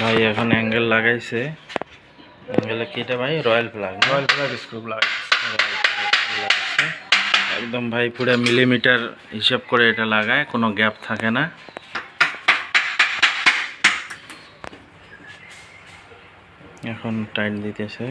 ভাই এখন অ্যাঙ্গেল লাগাইছে। অ্যাঙ্গেলে কি এটা ভাই? Royal flag royal flag screw লাগাইছে। একদম ভাই পুরো মিলিমিটার হিসাব করে এটা লাগায় কোনো গ্যাপ থাকে না। এখন টাইট দিতেছে।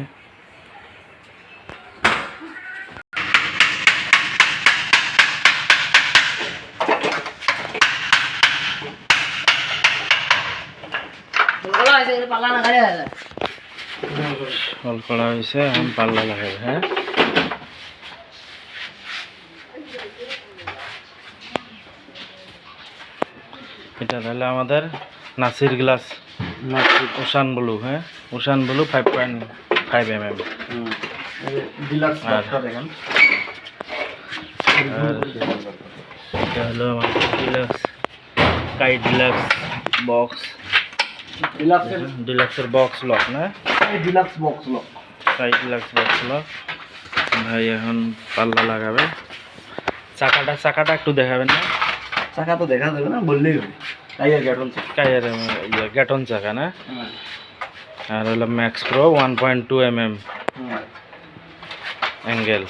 হল করা হয়েছে এখন পাল্লা লাগাবে হ্যাঁ? এটা তাহলে আমাদের নাসির গ্লাস। ওশান ব্লু হ্যাঁ? Ocean blue five point five M M এটা হলো আমাদের ডিলাক্স কাই ডিলাক্স বক্স। ডিলাক্সের ডিলাক্সের বক্স লক না ডিলাক্স বক্স লক কাই ডিলাক্স বক্স লক ভাই এখন পাল্লা লাগাবে চাকাটা চাকাটা একটু দেখাবেন না চাকা তো দেখা যাবে না বললেই হবে টাইয়ার গ্যাটন কাইয়ের ইয়ে গ্যাটন চাকা না আর হলো max pro one point two M M angle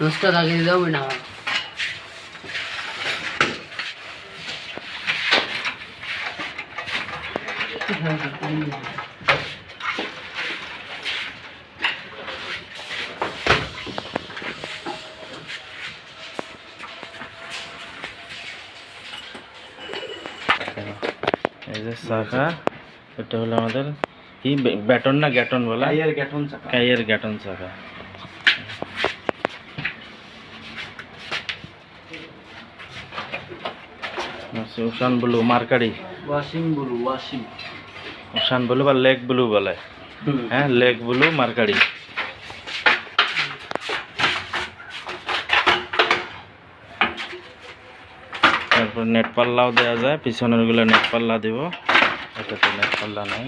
দশটা লাগিয়ে দেবো না এই যে চাকা এটা হলো আমাদের কি ব্যাটন না গ্যাটন বলা? টাইয়ার গ্যাটন চাকা কাইয়ের গ্যাটন আচ্ছা, ocean blue mercury. Washing blue washing ocean blue বা লেক ব্লু বলে। হ্যাঁ লেক ব্লু মার্কারি তারপর নেট পাল্লাও দেওয়া যায় পিছনেরগুলো নেট পাল্লা দিব। এটাতে নেট পাল্লা নাই।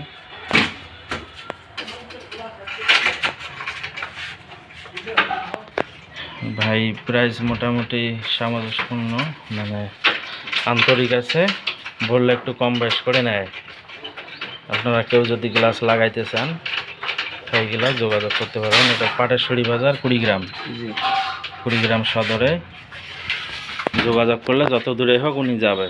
ভাই প্রাইস মোটামুটি সামঞ্জস্যপূর্ণ মানে আন্তরিক আছে। বললে একটু কম বেশ করে নেয়। আপনারা কেউ যদি গ্লাস লাগাইতে চান সেই গ্লাস যোগাযোগ করতে পারবেন এটা পাটেশ্বরী বাজার কুড়িগ্রাম। কুড়ি কুড়িগ্রাম সদরে যোগাযোগ করলে যত দূরে হোক উনি যাবে।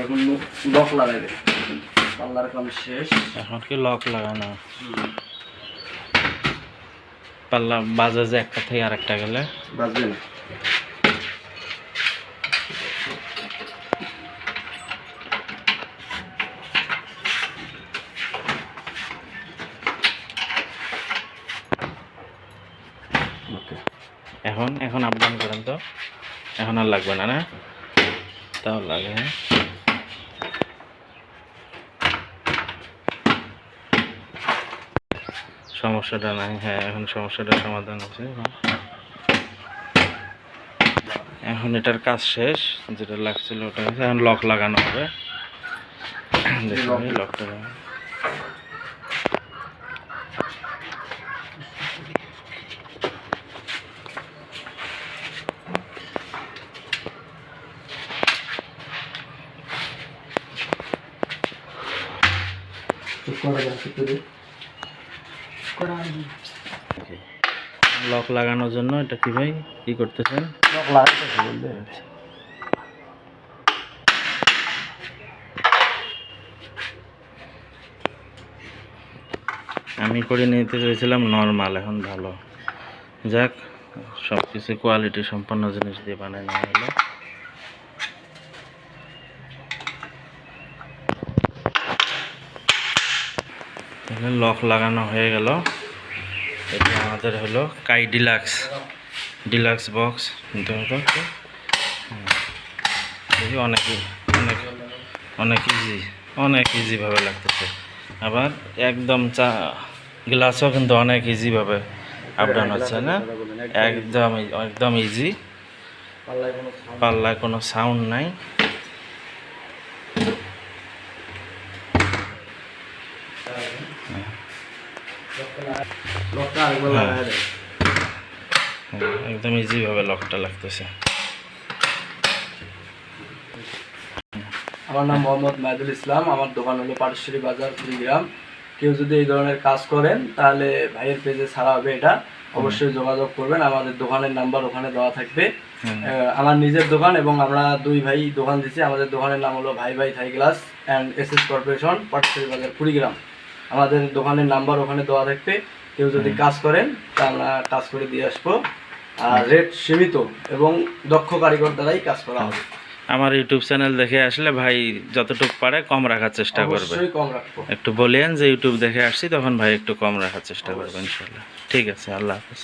এখন লক লাগাইবে পাল্লার কাম শেষ এখন কি লক লাগানো পাল্লা বাজে যে একটা থেকে আরেকটা গেলে বাজবে না ওকে এখন এখন আপ ডাউন করেন তো এখন আর লাগবে না না? তাও লাগে হ্যাঁ? সমস্যাটা নাই হ্যাঁ এখন সমস্যাটার সমাধান আছে। এখন এটার কাজ শেষ যেটা লাগছিল ওটা এখন লক লাগানো হবে। লকটা লাগানো। চুপ করা যাক একটু দে লক লাগানোর জন্য এটা কি ভাই? কি করতেছেন? লক লাগাইতে বললে আমি করে নিতে চাইছিলাম নর্মাল এখন ভালো। যাক সব কিছু কোয়ালিটি সম্পন্ন জিনিস দিয়ে বানায় নেওয়া হলো। তাহলে লক লাগানো হয়ে গেল। এটা আমাদের হলো কাই ডিলাক্স। ডিলাক্স বক্স অনেক অনেক অনেক ইজি অনেক ইজিভাবে লাগতেছে। আবার একদম চা গ্লাসও কিন্তু অনেক ইজিভাবে আপ ডাউন হচ্ছে, না? একদম একদম ইজি পাল্লায় কোনো সাউন্ড নাই লকটা আরেকবার হ্যাঁ। লাগায় দেয় হ্যাঁ, একদম ইজিভাবে লকটা লাগতেছে। আমার নাম মোহাম্মদ মাহিদুল ইসলাম আমার দোকান হলো পাটেশ্বরী বাজার কুড়িগ্রাম। কেউ যদি এই ধরনের কাজ করেন তাহলে ভাইয়ের পেজে ছাড়া হবে এটা। অবশ্যই যোগাযোগ করবেন আমাদের দোকানের নাম্বার ওখানে দেওয়া থাকবে। আমার নিজের দোকান এবং আমরা দুই ভাই দোকান দিচ্ছি আমাদের দোকানের নাম হলো ভাই ভাই Thai glass and S S corporation Pateshwari বাজার কুড়িগ্রাম। আমাদের দোকানের নাম্বার ওখানে দেওয়া থাকবে। কেউ যদি কাজ করেন তা আমরা কাজ করে দিয়ে আসব। আর রেট সীমিত এবং দক্ষ কারিগর দ্বারাই কাজ করা হবে। আমার ইউটিউব চ্যানেল দেখে আসলে ভাই যতটুকু পারে কম রাখার চেষ্টা করবে। কম রাখব। একটু বলেন যে ইউটিউব দেখে আসছি তখন ভাই একটু কম রাখার চেষ্টা করবে ইনশাল্লাহ ঠিক আছে আল্লাহ হাফেজ।